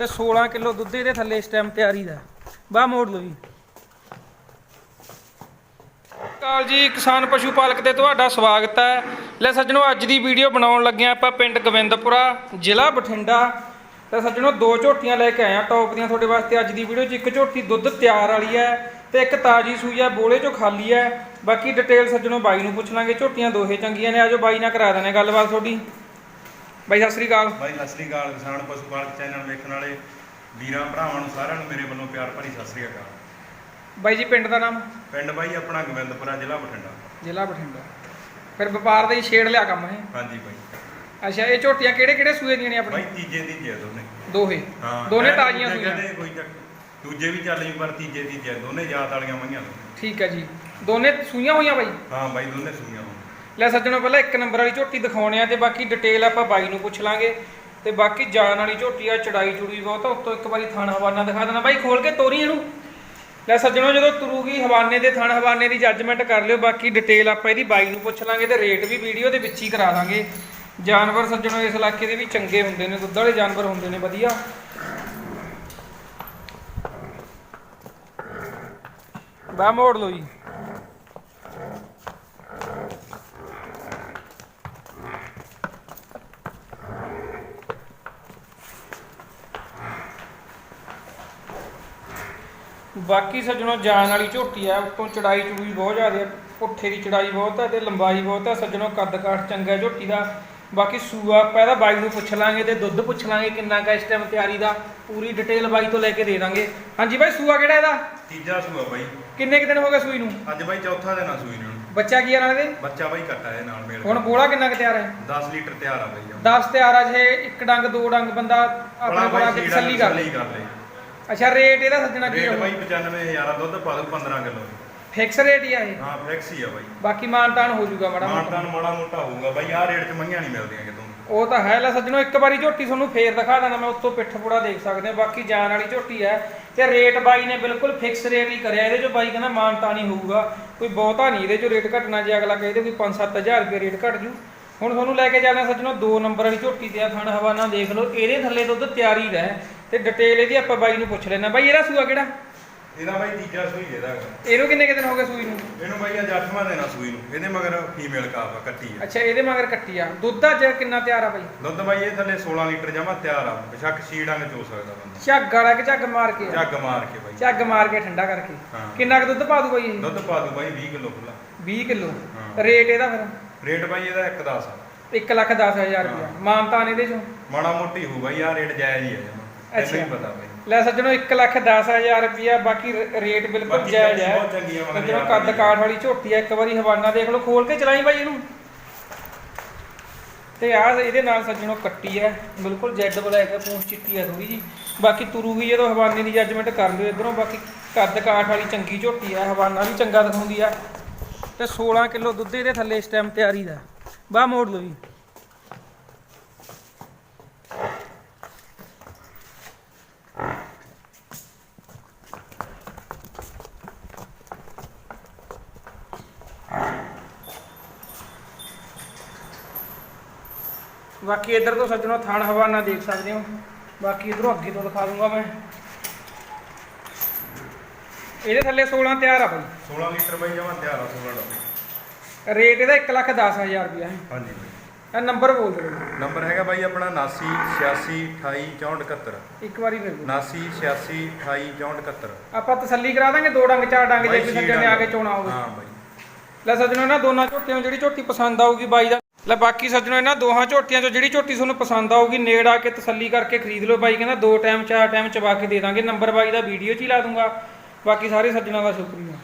ਤੇ 16 ਕਿਲੋ ਦੁੱਧ ਇਹਦੇ ਥੱਲੇ ਇਸ ਟਾਈਮ ਤਿਆਰੀ ਦਾ। ਬਾਹ ਮੋੜ ਲਓ ਜੀ। ਕਾਲ ਜੀ, ਕਿਸਾਨ ਪਸ਼ੂ ਪਾਲਕ ਤੇ ਤੁਹਾਡਾ ਸਵਾਗਤ ਹੈ। ਲੈ ਸੱਜਣੋ, ਅੱਜ ਦੀ ਵੀਡੀਓ ਬਣਾਉਣ ਲੱਗੇ ਆਪਾਂ ਪਿੰਡ ਗੋਬਿੰਦਪੁਰਾ, ਜ਼ਿਲ੍ਹਾ ਬਠਿੰਡਾ। ਤੇ ਸੱਜਣੋ, ਦੋ ਝੋਟੀਆਂ ਲੈ ਕੇ ਆਏ ਆ ਟੌਪ ਦੀਆਂ ਤੁਹਾਡੇ ਵਾਸਤੇ। ਅੱਜ ਦੀ ਵੀਡੀਓ 'ਚ ਇੱਕ ਝੋਟੀ ਦੁੱਧ ਤਿਆਰ ਵਾਲੀ ਹੈ ਤੇ ਇੱਕ ਤਾਜੀ ਸੂਈ ਹੈ, ਬੋਲੇ 'ਚੋਂ ਖਾਲੀ ਹੈ। ਬਾਕੀ ਡਿਟੇਲ ਸੱਜਣੋ ਬਾਈ ਨੂੰ ਪੁੱਛ ਲਾਂਗੇ। ਝੋਟੀਆਂ ਦੋਹੇ ਚੰਗੀਆਂ ਨੇ। ਆਜੋ ਬਾਈ ਨਾਲ ਕਰਾ ਦਿੰਦੇ ਗੱਲਬਾਤ ਤੁਹਾਡੀ। ਬਾਈ ਸਤਿ ਸ੍ਰੀ ਅਕਾਲ। ਬਾਈ ਸਤਿ ਸ੍ਰੀ ਅਕਾਲ। ਕਿਸਾਨ ਪਸ਼ੂ ਪਾਲਕ ਚੈਨਲ ਵੇਖਣ ਵਾਲੇ ਵੀਰਾਂ ਭਰਾਵਾਂ ਨੂੰ ਸਾਰਿਆਂ ਨੂੰ ਮੇਰੇ ਵੱਲੋਂ ਪਿਆਰ ਭਰੀ ਸਤਿ ਸ੍ਰੀ ਅਕਾਲ। ਬਾਈ ਜੀ ਪਿੰਡ ਦਾ ਨਾਮ? ਪਿੰਡ ਬਾਈ ਆਪਣਾ ਗੋਬਿੰਦਪੁਰਾ ਜ਼ਿਲ੍ਹਾ ਬਠਿੰਡਾ। ਜ਼ਿਲ੍ਹਾ ਬਠਿੰਡਾ। ਫਿਰ ਵਪਾਰ ਦਾ ਹੀ ਛੇੜ ਲਿਆ ਕੰਮ ਇਹ? ਹਾਂਜੀ ਬਾਈ। ਅੱਛਾ ਇਹ ਝੋਟੀਆਂ ਕਿਹੜੇ ਕਿਹੜੇ ਸੂਏ ਦੀਆਂ ਨੇ ਬਾਈ ਆਪਣੀ ਤੀਜੇ ਤੀਜੇ ਆ ਦੋਨੇ। ਦੋਹੇ। ਹਾਂ ਦੋਨੇ ਤਾਜ਼ੀਆਂ ਸੂਈਆਂ। ਕੋਈ ਚੱਕ ਦੂਜੇ ਵੀ ਚੱਲ ਜੂ ਪਰ ਤੀਜੇ ਤੀਜੇ ਦੋਨੇ ਜਾਤ ਵਾਲੀਆਂ ਮਈਆਂ। ਠੀਕ ਹੈ ਜੀ। ਦੋਨੇ ਸੂਈਆਂ ਹੋਈਆਂ ਬਾਈ? ਹਾਂ ਬਾਈ ਦੋਨੇ ਸੁਈਆਂ ਲੈ ਸੱਜਣੋ, ਪਹਿਲਾਂ ਇੱਕ ਨੰਬਰ ਵਾਲੀ ਝੋਟੀ ਦਿਖਾਉਣੇ ਆ ਤੇ ਬਾਕੀ ਡਿਟੇਲ ਆਪਾਂ ਬਾਈ ਨੂੰ ਪੁੱਛ ਲਾਂਗੇ ਤੇ ਬਾਕੀ ਜਾਨ ਵਾਲੀ ਝੋਟੀ ਆ, ਚੜਾਈ ਚੁੜੀ ਬਹੁਤ ਆ, ਉੱਤੋਂ ਇੱਕ ਵਾਰੀ ਥਣ ਹਵਾਨਾ ਦਿਖਾ ਦੇਣਾ। ਬਾਈ ਖੋਲ ਕੇ ਤੋਰੀ ਇਹਨੂੰ। ਲੈ ਸੱਜਣੋ, ਜਦੋਂ ਤੁਰੂਗੀ ਹਵਾਨੇ ਦੇ ਥਣ ਹਵਾਨੇ ਦੀ ਜੱਜਮੈਂਟ ਕਰ ਲਿਓ। ਬਾਕੀ ਡਿਟੇਲ ਆਪਾਂ ਇਹਦੀ ਬਾਈ ਨੂੰ ਪੁੱਛ ਲਾਂਗੇ ਤੇ ਰੇਟ ਵੀ ਵੀਡੀਓ ਦੇ ਵਿੱਚ ਹੀ ਕਰਾ ਦਾਂਗੇ। ਜਾਨਵਰ ਸੱਜਣੋ, ਇਸ ਇਲਾਕੇ ਦੇ ਵੀ ਚੰਗੇ ਹੁੰਦੇ ਨੇ, ਦੁੱਧ ਵਾਲੇ ਜਾਨਵਰ ਹੁੰਦੇ ਨੇ, ਵਧੀਆ। ਬਾ ਮੋੜ ਲਓ ਜੀ। ਬਾਕੀ ਸੱਜਣੋ ਜਾਨ ਵਾਲੀ ਝੋਟੀ ਆ ਉੱਤੋਂ ਚੜਾਈ ਚੜੂਈ ਬਹੁਤ ਜ਼ਿਆਦਾ ਪੁੱਠੇ ਦੀ ਚੜਾਈ ਬਹੁਤ ਹੈ ਤੇ ਲੰਬਾਈ ਬਹੁਤ ਹੈ ਸੱਜਣੋ ਕੱਦ ਕਾਠ ਚੰਗਾ ਝੋਟੀ ਦਾ। ਬਾਕੀ ਸੂਆ ਇਹਦਾ ਬਾਈ ਨੂੰ ਪੁੱਛ ਲਾਂਗੇ ਤੇ ਦੁੱਧ ਪੁੱਛ ਲਾਂਗੇ ਕਿੰਨਾ ਕਾ ਇਸ ਟਾਈਮ ਤਿਆਰੀ ਦਾ। ਪੂਰੀ ਡਿਟੇਲ ਬਾਈ ਤੋਂ ਲੈ ਕੇ ਦੇ ਦਾਂਗੇ। ਹਾਂਜੀ ਬਾਈ ਸੂਆ ਕਿਹੜਾ ਇਹਦਾ? ਤੀਜਾ ਸੂਆ ਬਾਈ। ਕਿੰਨੇ ਕੁ ਦਿਨ ਹੋ ਗਏ ਸੂਈ ਨੂੰ? ਅੱਜ ਬਾਈ ਚੌਥਾ ਦਿਨ ਆ ਸੂਈ ਨੂੰ। ਬੱਚਾ ਕੀ ਆ ਨਾਲ ਇਹਦੇ? ਬੱਚਾ ਬਾਈ ਕੱਟਾ ਹੈ ਨਾਲ ਮੇਲ ਹੁਣ ਬੋਲਾ ਕਿੰਨਾ ਕੁ ਤਿਆਰ ਹੈ? 10 ਲੀਟਰ ਤਿਆਰ ਆ ਬਾਈ 10 ਤਿਆਰ ਆ ਜੇ ਇੱਕ ਡੰਗ ਦੋ ਡੰਗ ਬੰਦਾ ਆਪਣੇ ਆ ਕੇ ਤਸੱਲੀ ਕਰ ਲੈ। ਅੱਛਾ ਰੇਟ ਇਹਦਾ ਸੱਜਣਾ ਕੀ ਰੇਟ ਰਹੂ ਬਾਈ 95000 ਆ ਦੁੱਧ ਪਾ ਦੂ 15 ਕਿਲੋ। ਫਿਕਸ ਰੇਟ ਹੀ ਆ ਇਹ? ਹਾਂ ਫਿਕਸ ਹੀ ਆ ਬਾਈ। ਬਾਕੀ ਮਾਨਤਾਨ ਹੋ ਜਾਊਗਾ ਮਾੜਾ ਮੋਟਾ। ਮਾਨਤਾਨ ਮਾੜਾ ਮੋਟਾ ਹੋਊਗਾ ਬਾਈ ਆਹ ਰੇਟ 'ਚ ਮਈਆਂ ਨਹੀਂ ਮਿਲਦੀਆਂ ਕਿਤੋਂ। ਉਹ ਤਾਂ ਹੈ ਲੈ ਸੱਜਣੋ ਇੱਕ ਵਾਰੀ ਝੋਟੀ ਤੁਹਾਨੂੰ ਫੇਰ ਦਿਖਾ ਦੇਣਾ ਮੈਂ ਉੱਤੋਂ ਪਿੱਠ ਪੂੜਾ ਦੇਖ ਸਕਦੇ ਹੋ ਬਾਕੀ ਜਾਨ ਵਾਲੀ ਝੋਟੀ ਹੈ। ਤੇ ਰੇਟ ਬਾਈ ਨੇ ਬਿਲਕੁਲ ਫਿਕਸ ਰੇਟ ਹੀ ਕਰਿਆ ਇਹਦੇ ਚੋਂ ਬਾਈ ਕਹਿੰਦਾ ਮਾਨਤਾ ਨਹੀਂ ਹੋਊਗਾ। ਕੋਈ ਬਹੁਤਾ ਨਹੀਂ ਇਹਦੇ ਚੋਂ ਰੇਟ ਘਟਣਾ ਜੇ ਅਗਲਾ ਕਹੇ ਤੇ ਕੋਈ 5-7000 ਰੁਪਏ ਰੇਟ ਘਟ ਜੂ। ਹੁਣ ਤੁਹਾਨੂੰ ਲੈ ਕੇ ਜਾਣਾ ਸੱਜਣੋ ਦੋ ਨੰਬਰ ਵਾਲੀ ਝੋਟੀ ਤੇ ਆ ਥਣ ਹਵਾਨਾ ਦੇਖ ਲਓ ਇਹਦੇ ਥੱਲੇ ਦੁੱਧ ਤਿਆਰੀ ਦਾ ਹੈ ਤੇ ਡਿਟੇਲ ਇਹਦੀ ਆਪਾਂ ਬਾਈ ਨੂੰ ਪੁੱਛ ਲੈਣਾ ਬਾਈ ਇਹਦਾ ਸੂਆ ਕਿਹੜਾ? ਇਹਦਾ ਬਾਈ ਤੀਜਾ ਸੂਈ ਇਹਦਾ। ਇਹਨੂੰ ਕਿੰਨੇ ਕੁ ਦਿਨ ਹੋ ਗਏ ਸੂਈ ਨੂੰ? ਇਹਨੂੰ ਬਾਈ ਅੱਜ 8ਵਾਂ ਦੇਣਾ ਸੂਈ ਨੂੰ। ਇਹਦੇ ਮਗਰ ਫੀਮੇਲ ਕਾਫ ਆ ਕੱਟੀ ਆ। ਅੱਛਾ ਇਹਦੇ ਮਗਰ ਕੱਟੀ ਆ। ਦੁੱਧ ਅੱਜ ਕਿੰਨਾ ਤਿਆਰ ਆ ਬਾਈ? ਦੁੱਧ ਬਾਈ ਇਹ ਥੱਲੇ 16 ਲੀਟਰ ਜਮਾ ਤਿਆਰ ਆ। ਬਿਸ਼ੱਕ ਛੀੜਾਂ ਨੇ ਚੋ ਸਕਦਾ ਬੰਦਾ। ਝੱਗ ਵਾਲਾ ਕਿ ਝੱਗ ਮਾਰ ਕੇ? ਆ? ਝੱਗ ਮਾਰ ਕੇ ਬਾਈ। ਝੱਗ ਮਾਰ ਕੇ ਠੰਡਾ ਕਰਕੇ। ਹਾਂ। ਕਿੰਨਾ ਕੁ ਦੁੱਧ ਪਾ ਦੂ ਬਾਈ ਇਹ? ਦੁੱਧ ਪਾ ਦੂ ਬਾਈ 20 ਕਿਲੋ ਖੁੱਲਾ 20 ਕਿਲੋ। ਹਾਂ। ਰੇਟ ਇਹਦਾ ਫਿਰ? ਰੇਟ ਬਾਈ ਇਹਦਾ 1.10 ਆ। 1 ਲੱਖ 10000 ਰੁਪਇਆ। ਮਾਨਤਾਨ ਇਹਦੇ ਚੋਂ? ਮਾੜਾ ਮੋਟੀ ਹੋਊ ਬਾਈ ਆ ਰੇਟ ਜਾਇਜ਼ ਹੀ ਆ। ਅੱਛਾ। ਤੈਨੂੰ ਹੀ ਪਤਾ ਬਾਈ। ਲੈ ਸੱਜਣੋ 1 ਲੱਖ 10000 ਰੁਪਇਆ ਬਾਕੀ ਰ- ਰੇਟ ਬਿਲਕੁਲ ਬਾਕੀ ਜਾਇਜ਼ ਹੈ। ਬਹੁਤ ਚੰਗੀ ਆ ਮਗਰ ਸੱਜਣੋ ਯਾਰ ਕੱਦ ਦੀ। ਕਾਠ ਵਾਲੀ ਝੋਟੀ ਆ ਇੱਕ ਵਾਰੀ ਹਵਾਨਾ ਦੇਖ ਲਓ ਖੋਲ ਕੇ ਚਲਾਈ ਬਾਈ ਇਹਨੂੰ। ਤੇ ਆ ਇਹਦੇ ਨਾਲ ਸੱਜਣੋ ਕੱਟੀ ਹੈ ਬਿਲਕੁਲ ਜੈਡ ਬਲੈਕ ਹੈ ਪੂੰਛ ਚਿੱਟੀ ਹੈ ਥੋੜੀ ਜੀ। ਬਾਕੀ ਤੁਰੂਗੀ ਜਦੋਂ ਹਵਾਨੇ ਦੀ ਜੱਜਮੈਂਟ ਕਰ ਲਿਓ ਇਧਰੋਂ ਬਾਕੀ ਕੱਦ ਕਾਠ ਵਾਲੀ ਚੰਗੀ ਝੋਟੀ ਹੈ ਹਵਾਨਾ ਵੀ ਚੰਗਾ ਦਿਖਾਉਂਦੀ ਆ। ਤੇ 16 ਕਿਲੋ ਦੁੱਧ ਇਹਦੇ ਥੱਲੇ ਇਸ ਟਾਈਮ ਤਿਆਰੀ ਦਾ। ਬਾਹ ਮੋੜ ਲਓ ਜੀ। ਬਾਕੀ ਇਧਰ ਤੋਂ ਸੱਜਣੋ ਥਣ ਹਵਾਨਾ ਦੇਖ ਸਕਦੇ ਹੋ। ਬਾਕੀ ਇਧਰੋਂ ਅੱਗੇ ਤੋਂ ਦਿਖਾ ਦੂੰਗਾ ਮੈਂ। ਇਹਦੇ ਥੱਲੇ 16 ਤਿਆਰ ਆ ਬਾਈ। 16 ਲੀਟਰ ਬਾਈ ਜਮਾ ਤਿਆਰ ਆ 16 ਡੱਬੇ ਰੇਟ ਇਹਦਾ 1 ਲੱਖ 10000 ਰੁਪਇਆ ਹੈ। ਹਾਂਜੀ ਬਾਈ। ਇਹ ਨੰਬਰ ਬੋਲ ਦਿਓ। ਨੰਬਰ ਹੈਗਾ ਬਾਈ ਆਪਣਾ 79 86 28 64 71 ਇੱਕ ਵਾਰੀ ਫਿਰ ਦਿਓ। 79 86 28 64 71 ਆਪਾਂ ਤਸੱਲੀ ਕਰਾ ਦਾਂਗੇ ਦੋ ਡੰਗ ਚਾਰ ਡੰਗ ਜੇ ਕਿਸੇ ਨੇ ਆ ਕੇ। ਚੋਣਾ ਹੋਵੇ। ਹਾਂ ਬਾਈ। ਲੈ ਸੱਜਣੋ ਇਹਨਾਂ ਦੋਨਾਂ ਝੋਟੀਆਂ ਜਿਹੜੀ ਝੋਟੀ ਪਸੰਦ ਆਊਗੀ ਬਾਈ ਦਾ ਲੈ ਬਾਕੀ ਸੱਜਣੋ, ਇਹਨਾਂ ਦੋਹਾਂ ਝੋਟੀਆਂ ਚੋਂ ਜਿਹੜੀ ਝੋਟੀ ਤੁਹਾਨੂੰ ਪਸੰਦ ਆਊਗੀ, ਨੇੜ ਆ ਕੇ ਤਸੱਲੀ ਕਰਕੇ ਖਰੀਦ ਲਓ ਬਾਈ, ਕਹਿੰਦਾ ਦੋ ਟਾਈਮ ਚਾਰ ਟਾਈਮ ਚਵਾ ਕੇ ਦੇ ਦਾਂਗੇ ਨੰਬਰ ਬਾਈ ਦਾ ਵੀਡੀਓ 'ਚ ਹੀ ਲਾ ਦੂੰਗਾ। ਬਾਕੀ ਸਾਰੇ ਸੱਜਣਾਂ ਦਾ ਸ਼ੁਕਰੀਆ।